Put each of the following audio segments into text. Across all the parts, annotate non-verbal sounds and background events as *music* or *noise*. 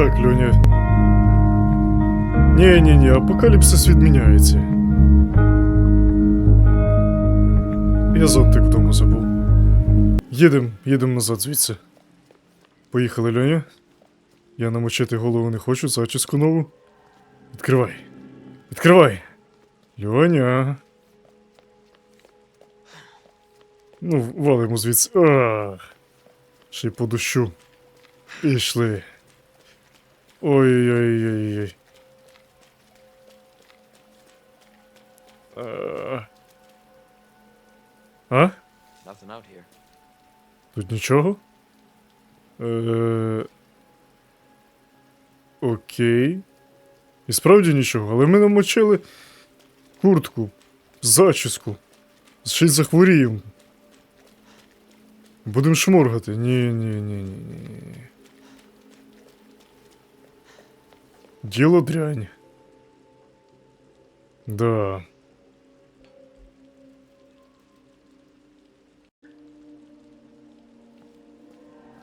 Так, Льоня. Ні, ні, ні, апокаліпсис відміняється. Я зонтик вдома забув. Їдем, їдем назад звідси. Поїхали, Льоня. Я намочити голову не хочу, зачіску нову. Відкривай. Відкривай. Льоня. Ну, валимо звідси. Ах. Ще й по дощу. Пішли. Ой-ой-ой-ой. А? А? Nothing out here. Тут нічого? Е... Окей. І справді нічого, але ми намочили куртку, зачіску. Ще й захворіємо. Будемо шморгати. Ні, ні, ні, ні, ні. Дело дрянь. Да.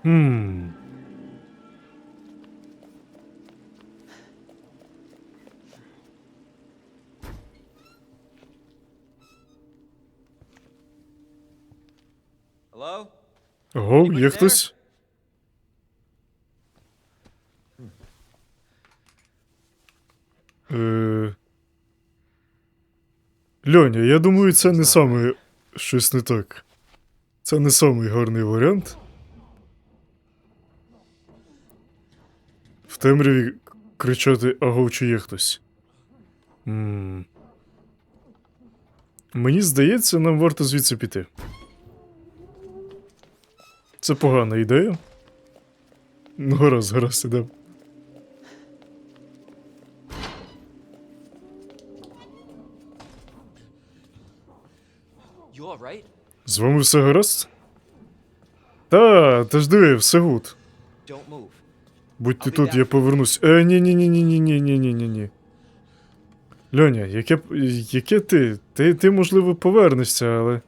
Хм. Гоу, є хтось? Е... Льоня, я думаю, це не саме щось не так. Це не самий гарний варіант. В темряві кричати агов чи є хтось. м Мені здається, нам варто звідси піти. Це погана ідея. Ну, гаразд, гаразд, ідемо. З вами все гаразд? Та, та ж диви, все гуд. Будьте тут, я повернусь. Е, ні, ні, ні, ні, ні, ні, ні, ні, ні, ні. Льоня, яке, яке ти? ти? Ти, можливо, повернешся, але.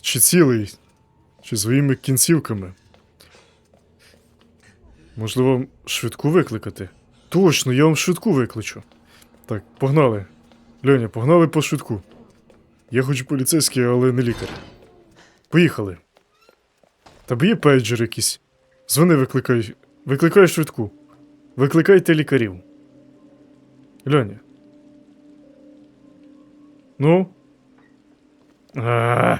Чи цілий? Чи своїми кінцівками? Можливо, швидку викликати? Точно, я вам швидку викличу. Так, погнали. Льоня, погнали по швидку. Я хоч поліцейський, але не лікар. Поїхали. Та є пейджер якийсь. Дзвони, викликай. Викликай швидку. Викликайте лікарів. Льоня. Ну? А.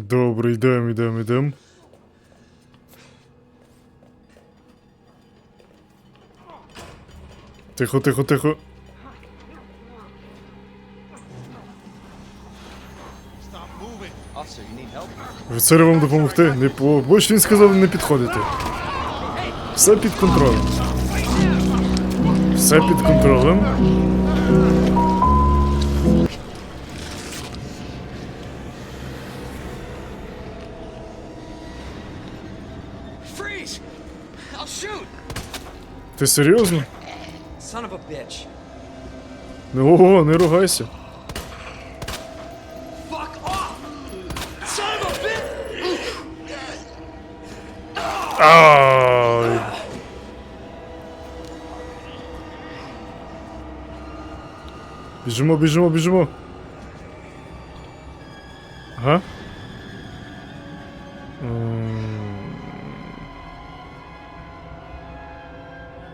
Добре, йдемо, йдемо, йдемо. Тихо, тихо, тихо. Офіцери вам допомогти? Не по. Бо він сказав не підходити. Все під контролем. Все під контролем. Ти серйозно? Ну, не ругайся. Ай. Біжимо, біжимо, біжимо. Ага.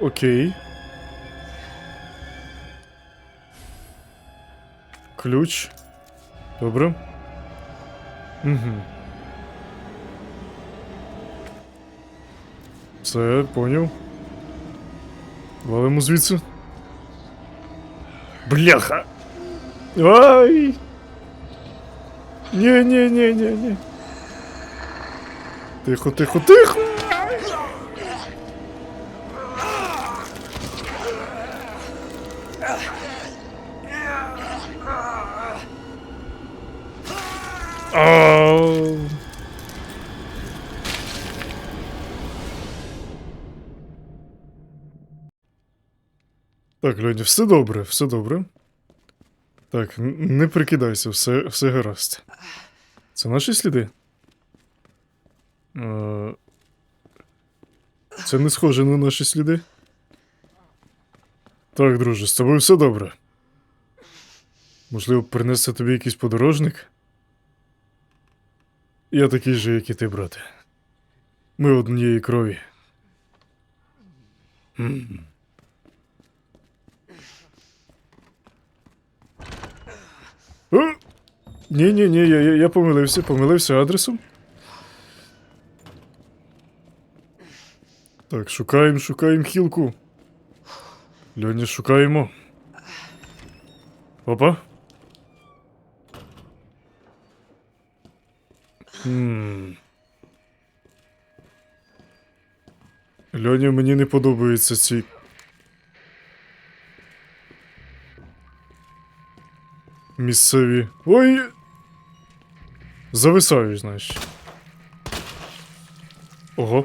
Окей. Ключ. Добре. Угу. Все, поняв. Валимо звідси. Бляха! Ай! Ні, ні, ні, ні, ні. Тихо, тихо, тихо! Ау. Так, Льоня, все добре, все добре. Так, не прикидайся, все, все гаразд. Це наші сліди? Е, Це не схоже на наші сліди. Так, друже, з тобою все добре. Можливо, принесе тобі якийсь подорожник? Я такий же, як і ти, брате. Ми однієї крові. М. О! Ні, я, я помилився, помилився адресом. Так, шукаємо, шукаємо хілку. Льоні, шукаємо. Опа. Хм. Льоня, мені не подобаються ці. Місцеві. Ой! Зависають, знаєш. Ого.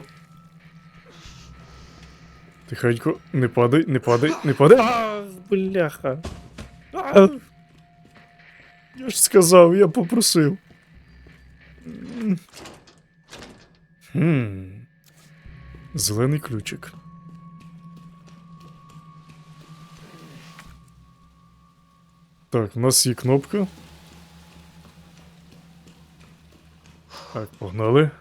Тихенько, не падай, не падай, не падай. Ах, бляха. Я ж сказав, я попросив. Хм. Зелений ключик. Так, у нас є кнопка. Так, погнали.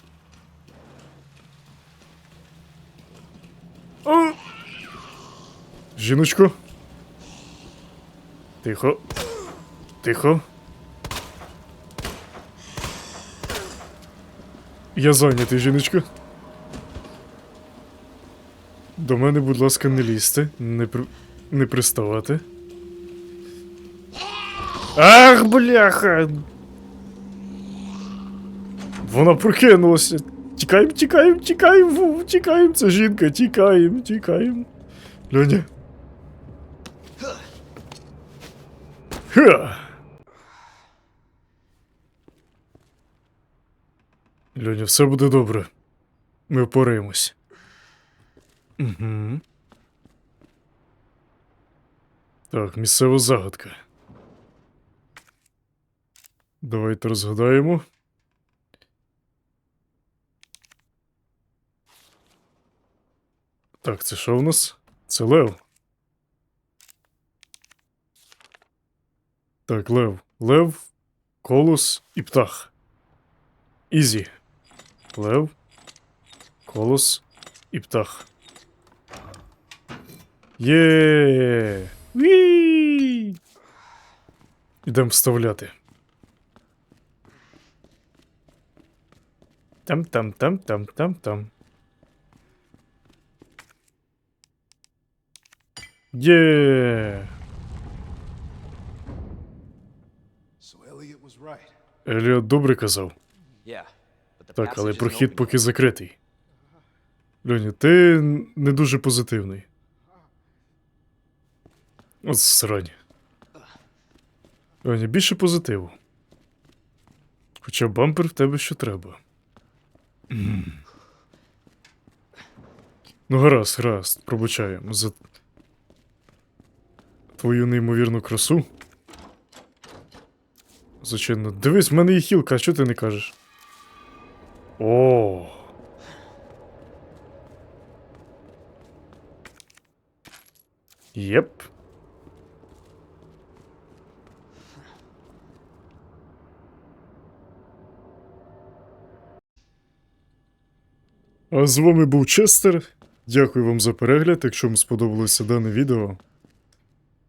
О! Жіночко. Тихо. Тихо. Я зайнятий, жіночко. До мене, будь ласка, не лізьте, не, при... не приставати. Ах, бляха! Вона прокинулася. Тікаємо, тікаємо, тікаємо, тікаємо, це жінка, тікаємо, тікаємо. Льоня. Ха! Льоня, все буде добре. Ми впораємось. Угу. Так, місцева загадка. Давайте розгадаємо. Так, це що в нас? Це Лев. Так, Лев. Лев, колос і птах. Ізі. Лев, колос і птах. Є. Ві. Ідемо вставляти. Там там там там там там. Є. So Elliot was right. Еліот добре казав. Yeah, but the Так, але прохід поки закритий. Льоні, ти не дуже позитивний. От срань. Льоні, більше позитиву. Хоча бампер в тебе що треба. *clears throat* Ну, гаразд, гаразд, пробачаємо за твою неймовірну красу. Звичайно, дивись, в мене є хілка, а що ти не кажеш? О. Єп. А з вами був Честер. Дякую вам за перегляд. Якщо вам сподобалося дане відео,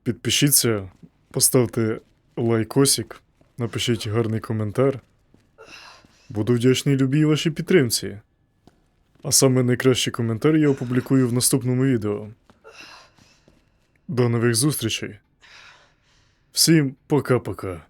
підпишіться, поставте лайкосик, напишіть гарний коментар. Буду вдячний любій вашій підтримці. А саме найкращий коментар я опублікую в наступному відео. До нових зустрічей. Всім пока-пока.